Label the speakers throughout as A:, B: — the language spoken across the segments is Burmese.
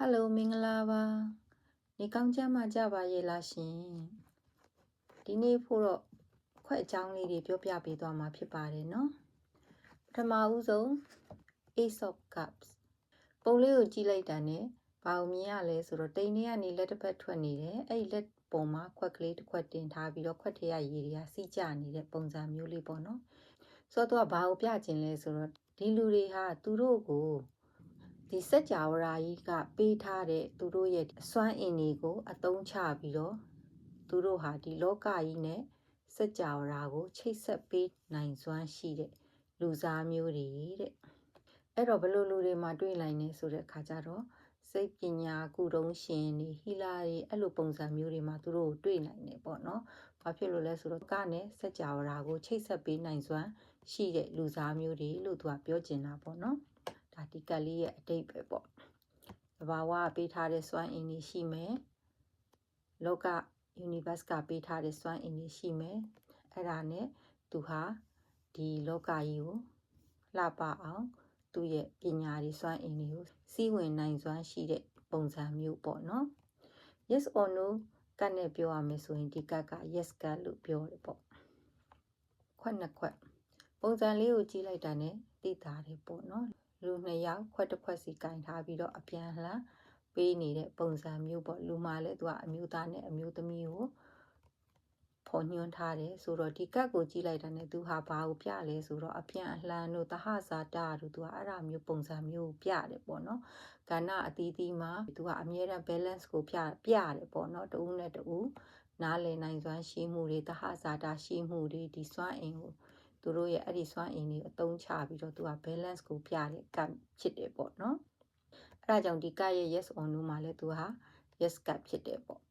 A: ဟယ်လိုမင်္ဂလာပါနေကောင်းကြမှာကြပါရဲ့လားရှင်ဒီနေ့ဖို့တော့ခွက်အကြောင်းလေးတွေပြောပြပေးသွားမှာဖြစ်ပါတယ်နော်ပထမဦးဆုံး Ace of Cups ပုံလေးကိုကြည့်လိုက်တာနဲ့ဘာကိုမြင်ရလဲဆိုတော့တိမ်ထဲကနေလက်တစ်ဖက်ထွက်နေတယ်အဲ့ဒီလက်ပုံမှာခွက်ကလေးတစ်ခွက်တင်ထားပြီးတော့ခွက်ထဲရရေတွေကစီးကျနေတဲ့ပုံစံမျိုးလေးပေါ့နော်ဆိုတော့သူကဘာကိုပြခြင်းလဲဆိုတော့ဒီလူတွေဟာသူတို့ကို ဒီစက်ကြဝဠာကြီးကပေးထားတဲ့သူတို့ရဲ့အစွမ်းအင်တွေကို အသုံးချပြီးတော့သူတို့ဟာဒီလောကကြီးနဲ့စက်ကြဝဠာကိုချိတ်ဆက်ပေးနိုင်စွမ်းရှိတဲ့လူစားမျိုးတွေတဲ့အဲ့တော့ဘယ်လိုလူတွေမှာတွေ့နိုင်နေဆိုတဲ့အခါကျတော့စိတ်ပညာကုတုံးရှင်တွေဟီလာတွေအဲ့လိုပုံစံမျိုးတွေမှာသူတို့ကိုတွေ့နိုင်တယ်ပေါ့နော်။ဘာဖြစ်လို့လဲဆိုတော့ကနဲ့စက်ကြဝဠာကိုချိတ်ဆက်ပေးနိုင်စွမ်းရှိတဲ့လူစားမျိုးတွေလို့သူကပြောချင်တာပေါ့နော်။ ဒါဒီကက်လေးရဲ့အတိတ်ပဲပေါ့။ဘဘာဝကပေးထားတဲ့စွမ်းအင်တွေရှိမယ်။လောက universe ကပေးထားတဲ့စွမ်းအင်တွေရှိမယ်။အဲ့ဒါနဲ့သူဟာဒီလောကကြီးကိုလှပအောင်သူ့ရဲ့ပညာတွေစွမ်းအင်တွေကိုစီးဝင်နိုင်စွမ်းရှိတဲ့ပုံစံမျိုးပေါ့နော် yes or no ကတ်နဲ့ပြောရမယ်ဆိုရင်ဒီကတ်က yes ကတ်လို့ပြောတယ်ပေါ့ခွက်နှစ်ခွက်ပုံစံလေးကိုကြည့်လိုက်တာနဲ့သိတာတယ်ပေါ့နော် လူနှစ်ယောက်ခွက်တစ်ခွက်စီကင်ထားပြီးတော့အပြန်လှန်ပေးနေတဲ့ပုံစံမျိုးပေါ့လူမှလည်းသူကအမျိုးသားနဲ့အမျိုးသမီးကိုဖော်ညွှန်းထားတယ်ဆိုတော့ဒီကတ်ကိုကြည့်လိုက်တာနဲ့သူဟာဘာကိုပြလဲဆိုတော့အပြန်အလှန်တို့တဟဇာတာတို့သူကအဲ့ဒါမျိုးပုံစံမျိုးပြတယ်ပေါ့နော်ကဏ္ဍအသီးသီးမှာသူကအမြဲတမ်း balance ကိုပြပြတယ်ပေါ့နော်တဦးနဲ့တဦးနားလည်နိုင်စွမ်းရှိမှုတွေတဟဇာတာရှိမှုတွေဒီစွမ်းအင်ကို သူတို့ရဲ့အဲ့ဒီစွမ်းအင်တွေအသုံးချပြီးတော့သူက balance ကိုပြတဲ့ကတ်ဖြစ်တယ်ပေါ့နော်အဲ့ဒါကြောင့်ဒီကတ်ရဲ့ yes or no မှာလည်းသူဟာ yes ကတ်ဖြစ်တယ်ပေါ့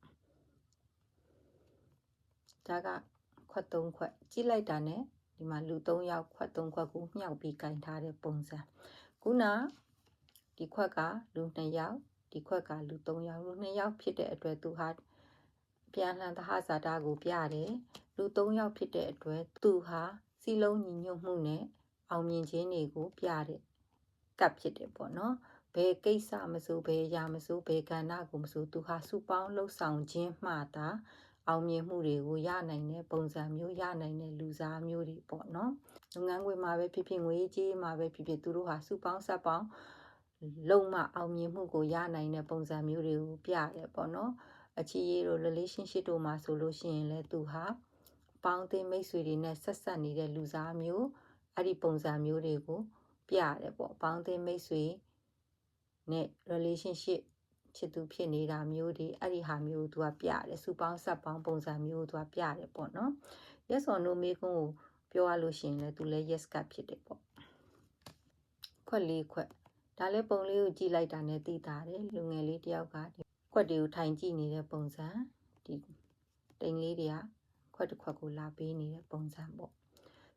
A: ဒါကခွက်၃ခွက်ကြည့်လိုက်တာနဲ့ဒီမှာလူ၃ယောက်ခွက်၃ခွက်ကိုမြှောက်ပြီးကင်ထားတဲ့ပုံစံခုနဒီခွက်ကလူ2ယောက်ဒီခွက်ကလူ3ယောက်လူ2ယောက်ဖြစ်တဲ့အတွက်သူဟာပြန်လှန်သဟဇာတာကိုပြတယ်လူ3ယောက်ဖြစ်တဲ့အတွက်သူဟာ စီလုံးညီညွတ်မှုနဲ့အောင်မြင်ခြင်းတွေကိုပြတဲ့ကပ်ဖြစ်တယ်ပေါ့နော်ဘယ်ကိစ္စမဆိုဘယ်အရာမဆိုဘယ်ကဏ္ဍကိုမဆိုသူဟာစုပေါင်းလှုပ်ဆောင်ခြင်းမှသာအောင်မြင်မှုတွေကိုရနိုင်တဲ့ပုံစံမျိုးရနိုင်တဲ့လူစားမျိုးတွေပေါ့နော်လုပ်ငန်းခွင်မှာပဲဖြစ်ဖြစ်ငွေကြေးမှာပဲဖြစ်ဖြစ်သူတို့ဟာစုပေါင်းဆက်ပေါင်းလုံမအောင်မြင်မှုကိုရနိုင်တဲ့ပုံစံမျိုးတွေကိုပြတယ်ပေါ့နော်အချီရေးတို့ relationship တို့မှာဆိုလို့ရှိရင်လည်းသူဟာ ပေါင်းသင်းမိတ်ဆွေတွေနဲ့ဆက်ဆက်နေတဲ့လူစားမျိုးအဲ့ဒီပုံစံမျိုးတွေကိုပြတယ်ပေါ့ပေါင်းသင်းမိတ်ဆွေနဲ့ relationship ချစ်သူဖြစ်နေတာမျိုးတွေအဲ့ဒီဟာမျိုးကိုသူကပြတယ်စူပေါင်းဆက်ပေါင်းပုံစံမျိုးကိုသူကပြတယ်ပေါ့နော် yes or no မေးခွန်းကိုပြောရလို့ရှိရင်လည်းသူလည်း yes ကဖြစ်တယ်ပေါ့ခွက်လေးခွက်ဒါလည်းပုံလေးကိုကြည့်လိုက်တာနဲ့သိတာတယ်လူငယ်လေးတယောက်ကဒီခွက်တွေကိုထိုင်ကြည့်နေတဲ့ပုံစံဒီတိမ်လေးတွေက ခွက်တစ်ခွက်ကိုလာပေးနေတဲ့ပုံစံပေါ့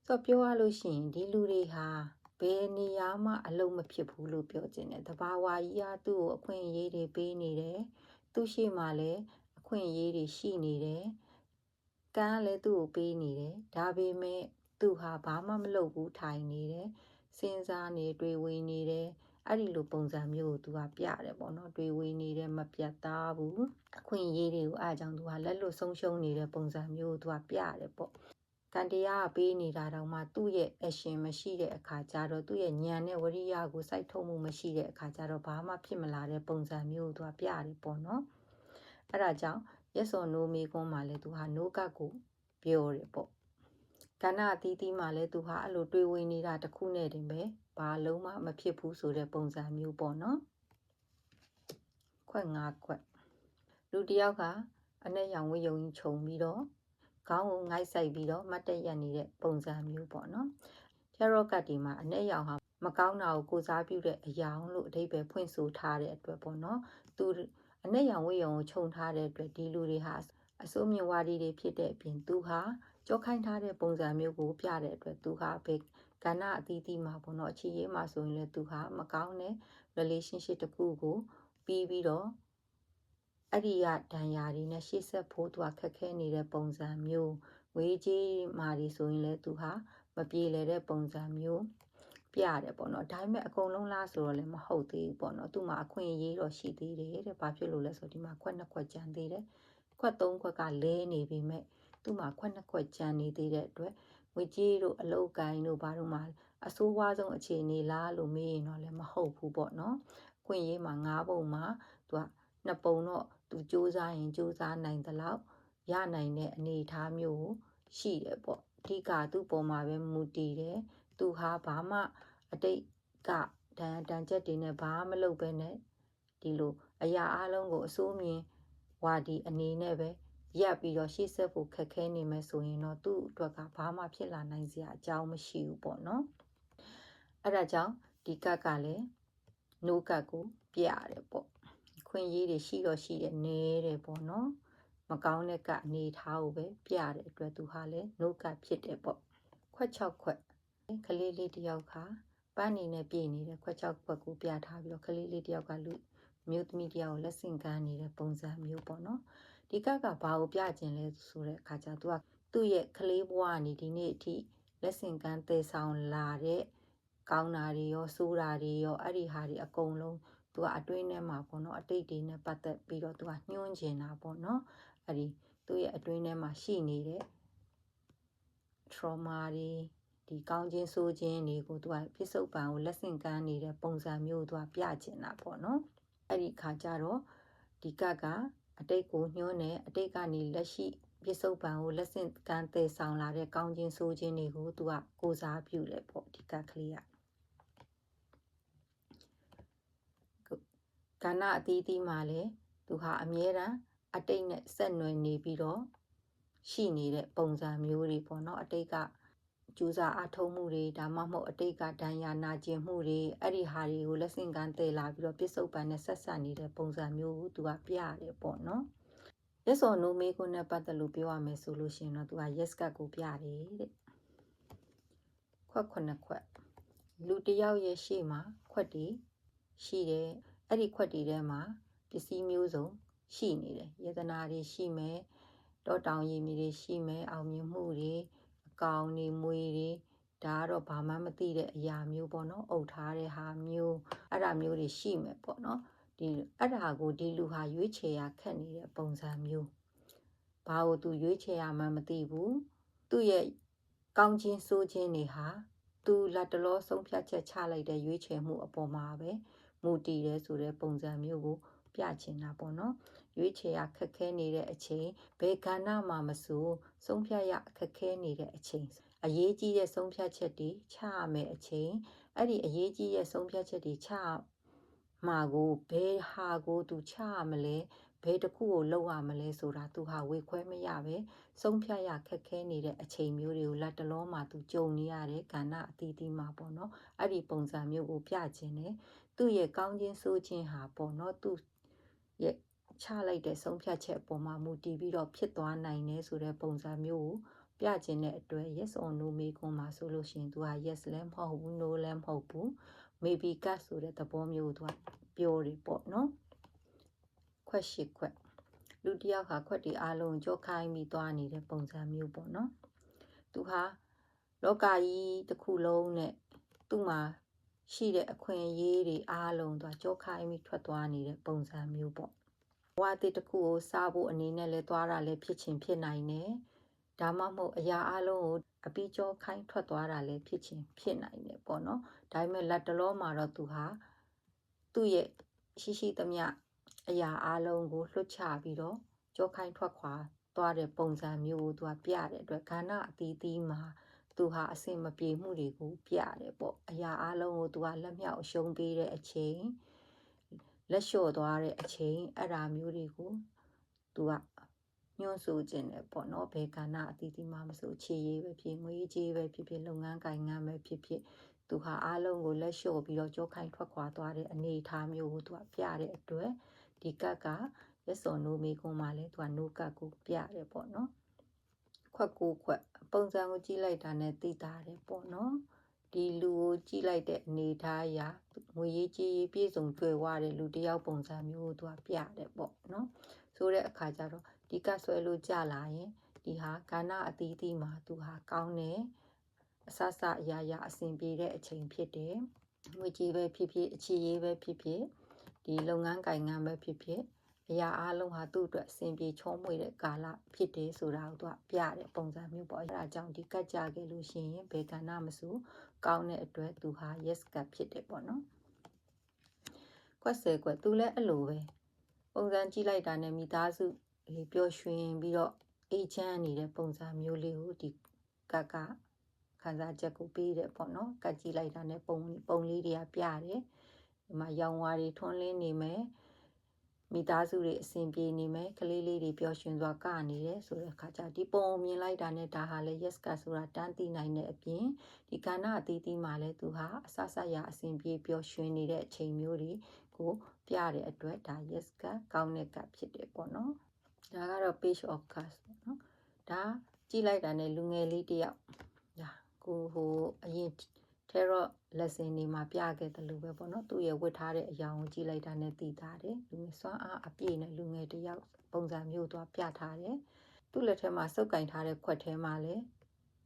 A: ဆိုတော့ပြောရလို့ရှိရင်ဒီလူတွေဟာဘယ်နေရာမှအလုံးမဖြစ်ဘူးလို့ပြောခြင်းတယ်တဘာဝကြီးကသူ့ကိုအခွင့်အရေးတွေပေးနေတယ်သူရှိမှလည်းအခွင့်အရေးတွေရှိနေတယ်ကံကလည်းသူ့ကိုပေးနေတယ်ဒါပေမဲ့သူဟာဘာမှမလုပ်ဘူးထိုင်နေတယ်စဉ်းစားနေတွေးဝေနေတယ် အဲ့ဒီလိုပုံစံမျိုးကိုသူကပြတယ်ပေါ့နော်တွေးဝေနေတယ်မပြတ်သားဘူးအခွင့်အရေးတွေကိုအားကြောင့်သူကလက်လွတ်ဆုံးရှုံးနေတဲ့ပုံစံမျိုးကိုသူကပြတယ်ပေါ့ကံတရားကပေးနေတာတောင်မှသူ့ရဲ့ action မရှိတဲ့အခါကျတော့သူ့ရဲ့ဉာဏ်နဲ့ဝရိယကိုစိုက်ထုတ်မှုမရှိတဲ့အခါကျတော့ဘာမှဖြစ်မလာတဲ့ပုံစံမျိုးကိုသူကပြတယ်ပေါ့နော်အဲ့ဒါကြောင့် yes or no မေးခွန်းမှာလည်းသူဟာ no ကကိုပြောတယ်ပေါ့ကဏ္ဍအသီးသီးမှာလည်းသူဟာအဲ့လိုတွေးဝေနေတာတစ်ခုနဲ့တင်ပဲ ဘာလုံးမှမဖြစ်ဘူးဆိုတဲ့ပုံစံမျိုးပေါ့နော်ခွက်၅ခွက်လူတစ်ယောက်ကအနဲ့ရောင်ဝေယုံကြီးခြုံပြီးတော့ခေါင်းကိုငိုက်ဆိုင်ပြီးတော့မတ်တက်ရနေတဲ့ပုံစံမျိုးပေါ့နော်။ tarot card ဒီမှာအနဲ့ရောင်ဟာမကောင်းတာကိုကိုစားပြုတဲ့အရာလို့အဓိပ္ပာယ်ဖွင့်ဆိုထားတဲ့အတွက်ပေါ့နော်။သူအနဲ့ရောင်ဝေယုံကိုခြုံထားတဲ့အတွက်ဒီလူတွေဟာအစိုးမြင့်ဝါဒီတွေဖြစ်တဲ့အပြင်သူဟာကြောခိုင်းထားတဲ့ပုံစံမျိုးကိုပြတဲ့အတွက်သူဟာဘယ် ကဏ္ဍအသီးသီးမှာပေါ့နော်အခြေရေးမှာဆိုရင်လည်းသူဟာမကောင်းတဲ့ relationship တစ်ခုကိုပြီးပြီးတော့အဲ့ဒီကဒဏ်ရာတွေနဲ့ရှေ့ဆက်ဖို့သူကခက်ခဲနေတဲ့ပုံစံမျိုးငွေကြေးမာတွေဆိုရင်လည်းသူဟာမပြေလည်တဲ့ပုံစံမျိုးပြရတယ်ပေါ့နော်ဒါပေမဲ့အကုန်လုံးလားဆိုတော့လည်းမဟုတ်သေးဘူးပေါ့နော်သူ့မှာအခွင့်အရေးတော့ရှိသေးတယ်တဲ့ဘာဖြစ်လို့လဲဆိုတော့ဒီမှာခွက်နှစ်ခွက်ကျန်သေးတယ်ခွက်သုံးခွက်ကလဲနေပြီမဲ့သူ့မှာခွက်နှစ်ခွက်ကျန်နေသေးတဲ့အတွက် ငွေကြေးတို့အလုတ်ကိုင်းတို့ဘာတို့မှာအဆိုးဝါးဆုံးအခြေအနေလားလို့မေးရင်တော့လည်းမဟုတ်ဘူးပေါ့နော်ခွင့်ရေးမှာ၅ပုံမှာသူကနှစ်ပုံတော့သူစူးစမ်းရင်စူးစမ်းနိုင်သလောက်ရနိုင်တဲ့အနေအထားမျိုးကိုရှိတယ်ပေါ့အဓိကသူ့ပုံမှာပဲမူတည်တယ်သူဟာဘာမှအတိတ်ကဒဏ်တန်ချက်တွေနဲ့ဘာမှမလုပ်ဘဲနဲ့ဒီလိုအရာအလုံးကိုအစိုးမြင်ဝါဒီအနေနဲ့ပဲ ရက်ပြီးတော့ရှေ့ဆက်ဖို့ခက်ခဲနေမယ်ဆိုရင်တော့သူ့အတွက်ကဘာမှဖြစ်လာနိုင်စရာအကြောင်းမရှိဘူးပေါ့နော်အဲ့ဒါကြောင့်ဒီကတ်ကလည်းနိုးကတ်ကိုပြရတယ်ပေါ့ခွင့်ရေးတွေရှိတော့ရှိတယ်နဲတယ်ပေါ့နော်မကောင်းတဲ့ကအနေထားကိုပဲပြတဲ့အတွက်သူဟာလည်းနိုးကတ်ဖြစ်တယ်ပေါ့ခွက်6ခွက်ကလေးလေးတယောက်ခါပန်းနေနဲ့ပြည်နေတဲ့ခွက်6ခွက်ကိုပြထားပြီးတော့ကလေးလေးတယောက်ကလူမျိုးသမီးတယောက်ကိုလက်ဆင့်ကမ်းနေတဲ့ပုံစံမျိုးပေါ့နော် ဒီကကဘာကိုပြခြင်းလဲဆိုတဲ့အခါကျသူကသူ့ရဲ့ကလေးဘဝကနေဒီနေ့အထိလက်ဆင့်ကမ်းတည်ဆောင်လာတဲ့ကောင်းတာတွေရောဆိုးတာတွေရောအဲ့ဒီဟာတွေအကုန်လုံးသူကအတွင်းထဲမှာပေါ့နော်အတိတ်တွေနဲ့ပတ်သက်ပြီးတော့သူကညှိုးကျင်တာပေါ့နော်အဲ့ဒီသူ့ရဲ့အတွင်းထဲမှာရှိနေတဲ့ trauma တွေဒီကောင်းခြင်းဆိုးခြင်းတွေကိုသူကပြစ္ဆုတ်ပံကိုလက်ဆင့်ကမ်းနေတဲ့ပုံစံမျိုးသူကပြချင်တာပေါ့နော်အဲ့ဒီခါကျတော့ဒီကက အတိတ်ကိုညှိုးနေအတိတ်ကနေလက်ရှိပြစ္ဆုတ်ပံကိုလက်ဆင့်ကမ်းတည်ဆောင်လာတဲ့ကောင်းခြင်းဆိုးခြင်းတွေကိုသူကကိုစားပြုတယ်ပေါ့ဒီကကလေးကကဏ္ဍအသီးသီးမှာလည်းသူဟာအမြဲတမ်းအတိတ်နဲ့ဆက်နွယ်နေပြီးတော့ရှိနေတဲ့ပုံစံမျိုးတွေပေါ့နော်အတိတ်က ကြိုးစားအထုံးမှုတွေဒါမှမဟုတ်အတိတ်ကဒဏ်ရာနာကျင်မှုတွေအဲ့ဒီဟာတွေကိုလက်ဆင့်ကမ်းတည်လာပြီးတော့ပြစ္ဆုတ်ပံနဲ့ဆက်ဆက်နေတဲ့ပုံစံမျိုးကိုသူကပြရတယ်ပေါ့နော် yes or no မေးခွန်းနဲ့ပတ်သက်လို့ပြောရမယ်ဆိုလို့ရှိရင်တော့သူက yes ကကိုပြတယ်တဲ့ခွက်ခုနှစ်ခွက်လူတစ်ယောက်ရဲ့ရှေ့မှာခွက်တွေရှိတယ်အဲ့ဒီခွက်တွေထဲမှာပစ္စည်းမျိုးစုံရှိနေတယ်ယတနာတွေရှိမယ်တောတောင်ရည်မြေတွေရှိမယ်အောင်မြင်မှုတွေအ ကောင်တွေမွေတွေဒါကတော့ဘာမှမသိတဲ့အရာမျိုးပေါ့နော်အုပ်ထားတဲ့ဟာမျိုးအဲ့ဒါမျိုးတွေရှိမယ်ပေါ့နော်ဒီအဲ့ဒါကိုဒီလူဟာရွေးချယ်ရခက်နေတဲ့ပုံစံမျိုးဘာလို့သူရွေးချယ်ရမှမသိဘူးသူ့ရဲ့ကောင်းခြင်းဆိုးခြင်းတွေဟာသူလက်တလောဆုံးဖြတ်ချက်ချလိုက်တဲ့ရွေးချယ်မှုအပေါ်မှာပဲမူတည်တယ်ဆိုတဲ့ပုံစံမျိုးကိုပြချင်တာပေါ့နော် ရွေးချယ်ရခက်ခဲနေတဲ့အချိန်ဘယ်ကဏ္ဍမှာမဆိုဆုံးဖြတ်ရခက်ခဲနေတဲ့အချိန်အရေးကြီးတဲ့ဆုံးဖြတ်ချက်တွေချရမယ်အချိန်အဲ့ဒီအရေးကြီးတဲ့ဆုံးဖြတ်ချက်တွေချမှာကိုဘယ်ဟာကိုသူချရမလဲဘယ်တစ်ခုကိုလောက်ရမလဲဆိုတာသူဟာဝေခွဲမရပဲဆုံးဖြတ်ရခက်ခဲနေတဲ့အချိန်မျိုးတွေကိုလက်တလုံးမှာသူကြုံနေရတဲ့ကဏ္ဍအသီးသီးမှာပေါ့နော်အဲ့ဒီပုံစံမျိုးကိုပြခြင်းနဲ့သူ့ရဲ့ကောင်းခြင်းဆိုးခြင်းဟာပေါ့နော်သူ့ရဲ့ ချလိုက်တဲ့ဆုံးဖြတ်ချက်အပေါ်မှာမူတည်ပြီးတော့ဖြစ်သွားနိုင်တယ်ဆိုတဲ့ပုံစံမျိုးကိုပြခြင်းတဲ့အတွက် yes or no မေးခွန်းမှာဆိုလို့ရှိရင်သူက yes လည်းမဟုတ်ဘူး no လည်းမဟုတ်ဘူး maybe cut ဆိုတဲ့သဘောမျိုးကိုသူကပြောတယ်ပေါ့နော်ခွက်ရှိခွက်လူတယောက်ဟာခွက်တီအားလုံးကြောခိုင်းပြီးသွားနေတဲ့ပုံစံမျိုးပေါ့နော်သူဟာလောကကြီးတစ်ခုလုံးနဲ့သူ့မှာရှိတဲ့အခွင့်အရေးတွေအားလုံးသူကြောခိုင်းပြီးထွက်သွားနေတဲ့ပုံစံမျိုးပေါ့ဘ ဝအသစ်တစ်ခုကိုစားဖို့အနေနဲ့လဲသွားတာလဲဖြစ်ချင်ဖြစ်နိုင်တယ်ဒါမှမဟုတ်အရာအလုံးကိုအပီးကြောခိုင်းထွက်သွားတာလဲဖြစ်ချင်ဖြစ်နိုင်တယ်ပေါ့နော်ဒါပေမဲ့လက်တလောမှာတော့သူဟာသူ့ရဲ့ရှိရှိသမျှအရာအလုံးကိုလွှတ်ချပြီးတော့ကြောခိုင်းထွက်ခွာသွားတဲ့ပုံစံမျိုးကိုသူကပြတဲ့အတွက်ခန္ဓာအသီးသီးမှာသူဟာအစင်မပြေမှုတွေကိုပြတယ်ပေါ့အရာအလုံးကိုသူကလက်မြောက်အရှုံးပေးတဲ့အချိန် လက်လျှော့သွားတဲ့အချိန်အဲ့ဒါမျိုးတွေကိုသူကညွှန်းဆိုခြင်းတယ်ပေါ့နော်ဘယ်ကဏ္ဍအသီးသီးမှမဆိုခြေရည်ပဲဖြစ်ငွေကြေးပဲဖြစ်ဖြစ်လုပ်ငန်းကိုင်ငန်းပဲဖြစ်ဖြစ်သူဟာအားလုံးကိုလက်လျှော့ပြီးတော့ကြောခိုင်းထွက်ခွာသွားတဲ့အနေအထားမျိုးကိုသူကပြတဲ့အတွက်ဒီကတ်ကရက်စော်နိုးမေကွန်မှာလဲသူကနိုးကတ်ကိုပြတယ်ပေါ့နော်ခွက်ကိုခွက်ပုံစံကိုကြည့်လိုက်တာနဲ့သိတာတယ်ပေါ့နော် ဒီလူကိုကြည့်လိုက်တဲ့အနေထားအရငွေရေးကြေးရေးပြည့်စုံကြွယ်ဝတဲ့လူတစ်ယောက်ပုံစံမျိုးကိုသူကပြတယ်ပေါ့နော်ဆိုတဲ့အခါကျတော့ဒီကဆွဲလို့ကြလာရင်ဒီဟာကဏ္ဍအသီးသီးမှာသူဟာကောင်းတယ်အဆဆအရာရာအဆင်ပြေတဲ့အချိန်ဖြစ်တယ်ငွေကြီးပဲဖြစ်ဖြစ်အချီရေးပဲဖြစ်ဖြစ်ဒီလုပ်ငန်းကိုင်ငန်းပဲဖြစ်ဖြစ်အရာအလုံးဟာသူ့အတွက်အဆင်ပြေချောမွေ့တဲ့ကာလဖြစ်တယ်ဆိုတာကိုသူကပြတဲ့ပုံစံမျိုးပေါ့အဲဒါကြောင့်ဒီကတ်ကြခဲ့လို့ရှိရင်ဘေကနာမဆို ကောင်းတဲ့အတွက်သူဟာ yes ကဖြစ်တယ်ပေါ့နော်ကွက်ဆယ်ကွက်သူလည်းအဲ့လိုပဲပုံစံကြည့်လိုက်တာနဲ့မိသားစုလေးပျော်ရွှင်ပြီးတော့အေးချမ်းနေတဲ့ပုံစံမျိုးလေးကိုဒီကတ်ကခံစားချက်ကိုပေးတယ်ပေါ့နော်ကတ်ကြည့်လိုက်တာနဲ့ပုံပုံလေးတွေကပြတယ်ဒီမှာရောင်ဝါတွေထွန်းလင်းနေမယ် မိသားစုတွေအဆင်ပြေနေမယ်ကလေးလေးတွေပျော်ရွှင်စွာကနေတယ်ဆိုတဲ့အခါကျဒီပုံမြင်လိုက်တာနဲ့ဒါဟာလေ yes ကဆိုတာတန်းသိနိုင်တဲ့အပြင်ဒီကဏ္ဍအသီးသီးမှာလည်းသူဟာအဆဆရအဆင်ပြေပျော်ရွှင်နေတဲ့အချိန်မျိုးတွေကိုပြတဲ့အတွက်ဒါ yes ကကောင်းတဲ့ကဖြစ်တယ်ပေါ့နော်ဒါကတော့ page of cards ပေါ့နော်ဒါကြည့်လိုက်တာနဲ့လူငယ်လေးတယောက်ဒါကိုဟိုအရင် tarot lesson တွေမှာပြခဲ့တယ်လို့ပဲပေါ့နော်သူ့ရဲ့ဝတ်ထားတဲ့အရာကိုကြည့်လိုက်တာနဲ့သိထားတယ်လူငယ်စွမ်းအားအပြည့်နဲ့လူငယ်တယောက်ပုံစံမျိုးသွားပြထားတယ်သူ့လက်ထဲမှာစုပ်ကင်ထားတဲ့ခွက်ထဲမှာလည်း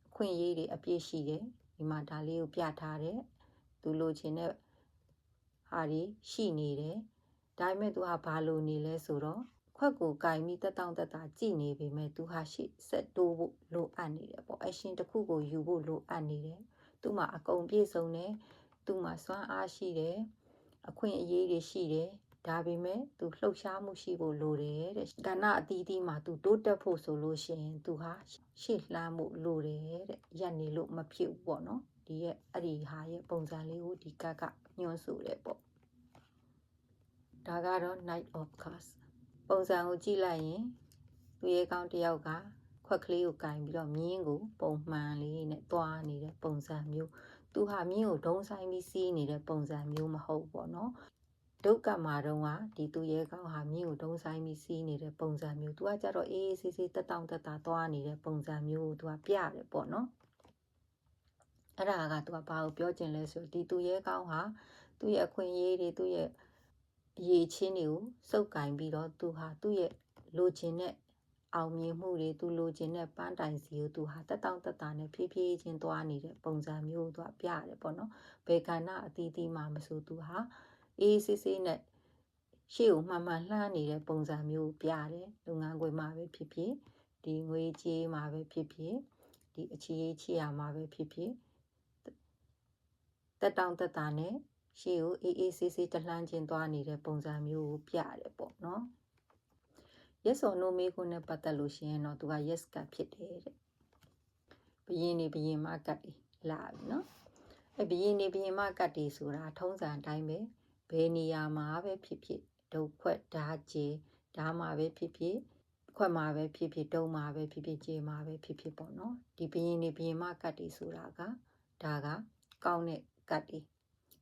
A: အခွင့်အရေးတွေအပြည့်ရှိတယ်ဒီမှာဒါလေးကိုပြထားတယ်သူလိုချင်တဲ့ဟာတွေရှိနေတယ်ဒါပေမဲ့သူကဘာလို့နေလဲဆိုတော့ခွက်ကိုကင်ပြီးတက်တောင့်တက်တာကြည်နေပေမဲ့သူဟာရှိဆက်တိုးဖို့လိုအပ်နေတယ်ပေါ့အရှင်တစ်ခုကိုယူဖို့လိုအပ်နေတယ် သူ့မှာအကုန်ပြည့်စုံတယ်သူ့မှာစွမ်းအားရှိတယ်အခွင့်အရေးတွေရှိတယ်ဒါပေမဲ့သူလှုပ်ရှားမှုရှိဖို့လိုတယ်တဲ့ကဏ္ဍအသီးသီးမှာသူတိုးတက်ဖို့ဆိုလို့ရှိရင်သူဟာရှေ့လှမ်းဖို့လိုတယ်တဲ့ရက်နေလို့မဖြစ်ဘူးပေါ့နော်ဒီရဲ့အဲ့ဒီဟာရဲ့ပုံစံလေးကိုဒီကတ်ကညွှန်းဆိုတယ်ပေါ့ဒါကတော့ night of cards ပုံစံကိုကြည့်လိုက်ရင်သူရဲ့ကောင်းတယောက်က ခွက်ကလေးကိုကင်ပြီးတော့မြင်းကိုပုံမှန်လေးနဲ့တွားနေတဲ့ပုံစံမျိုးသူဟာမြင်းကိုဒုံဆိုင်ပြီးစီးနေတဲ့ပုံစံမျိုးမဟုတ်ပေါ့နော်ဒုက္ကမှာတော့ကဒီသူရဲကောင်းဟာမြင်းကိုဒုံဆိုင်ပြီးစီးနေတဲ့ပုံစံမျိုးသူကကြတော့အေးအေးဆေးဆေးတက်တောင့်တက်တာတွားနေတဲ့ပုံစံမျိုးကိုသူကပြတယ်ပေါ့နော်အဲ့ဒါကသူကဘာကိုပြောချင်လဲဆိုဒီသူရဲကောင်းဟာသူ့ရဲ့အခွင့်အရေးတွေသူ့ရဲ့အရေးချင်းတွေကိုစုပ်ကင်ပြီးတော့သူဟာသူ့ရဲ့လိုချင်တဲ့ အောင်မြင်မှုတွေသူလိုချင်တဲ့ပန်းတိုင်စီကိုသူဟာတက်တောင့်တက်တာနဲ့ဖြည်းဖြည်းချင်းသွားနေတဲ့ပုံစံမျိုးကိုသူကပြရတယ်ပေါ့နော်ဘေကဏအတီးတီးမှာမဆိုသူဟာအေးစစ်စစ်နဲ့ရှေ့ကိုမှန်မှန်လှမ်းနေတဲ့ပုံစံမျိုးကိုပြတယ်လုပ်ငန်းခွင်မှာပဲဖြစ်ဖြစ်ဒီငွေကြေးမှာပဲဖြစ်ဖြစ်ဒီအခြေရေးချီရမှာပဲဖြစ်ဖြစ်တက်တောင့်တက်တာနဲ့ရှေ့ကိုအေးအေးဆေးဆေးတလှမ်းချင်းသွားနေတဲ့ပုံစံမျိုးကိုပြတယ်ပေါ့နော် yes or no မေးခွန်းနဲ့ပတ်သက်လို့ရှိရင်တော့သူက yes ကဖြစ်တယ်တဲ့ဘယင်းနေဘယင်းမကတ်တယ်လာပြီနော်အဲဘယင်းနေဘယင်းမကတ်တယ်ဆိုတာထုံးစံအတိုင်းပဲဘယ်နေရာမှာပဲဖြစ်ဖြစ်ဒုတ်ခွက်ဓာကျေဓာမှာပဲဖြစ်ဖြစ်ခွက်မှာပဲဖြစ်ဖြစ်တုံးမှာပဲဖြစ်ဖြစ်ကျေမှာပဲဖြစ်ဖြစ်ပေါ့နော်ဒီဘယင်းနေဘယင်းမကတ်တယ်ဆိုတာကဒါကကောင်းတဲ့ကတ်တယ်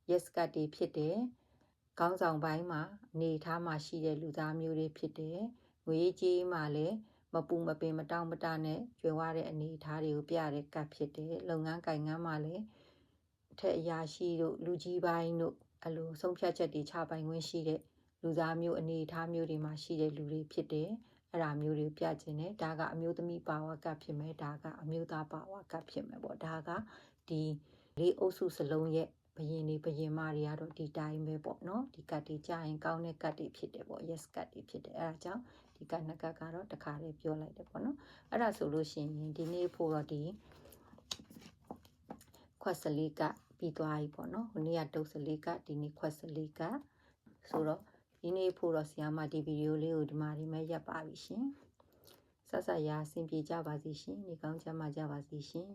A: yes ကတ်တွေဖြစ်တယ်ကောင်းဆောင်ပိုင်းမှာအနေထားမှာရှိတဲ့လူသားမျိုးတွေဖြစ်တယ် ငွေကြေးမှလည်းမပူမပင်မတောင့်မတနဲ့ကျွယ်ဝတဲ့အနေအထားတွေကိုပြတဲ့ကတ်ဖြစ်တယ်လုပ်ငန်းကိုင်ငန်းမှလည်းအထက်အရာရှိတို့လူကြီးပိုင်းတို့အလိုဆုံးဖြတ်ချက်တွေချပိုင်ခွင့်ရှိတဲ့လူသားမျိုးအနေအထားမျိုးတွေမှာရှိတဲ့လူတွေဖြစ်တယ်အဲ့ဒါမျိုးတွေပြခြင်းနဲ့ဒါကအမျိုးသမီးပါဝါကဖြစ်မယ်ဒါကအမျိုးသားပါဝါကဖြစ်မယ်ပေါ့ဒါကဒီလေးအုပ်စုစလုံးရဲ့ဘယင်တွေဘယင်မတွေကတော့ဒီတိုင်းပဲပေါ့နော်ဒီကတ်တွေကြာရင်ကောင်းတဲ့ကတ်တွေဖြစ်တယ်ပေါ့ yes ကတ်တွေဖြစ်တယ်အဲဒါကြောင့် ဒီကနကတ်ကတော့တခါလေးပြောလိုက်တယ်ပေါ့နော်အဲ့ဒါဆိုလို့ရှိရင်ဒီနေ့ဖို့တော့ဒီခွက်စလေးကပြီးသွားပြီပေါ့နော်ဟိုနေ့ကဒုတ်စလေးကဒီနေ့ခွက်စလေးကဆိုတော့ဒီနေ့ဖို့တော့ဆရာမဒီဗီဒီယိုလေးကိုဒီမှာဒီမဲ့ရပ်ပါပြီရှင်ဆက်ဆက်ရာအဆင်ပြေကြပါစေရှင်နေကောင်းချမ်းသာကြပါစေရှင်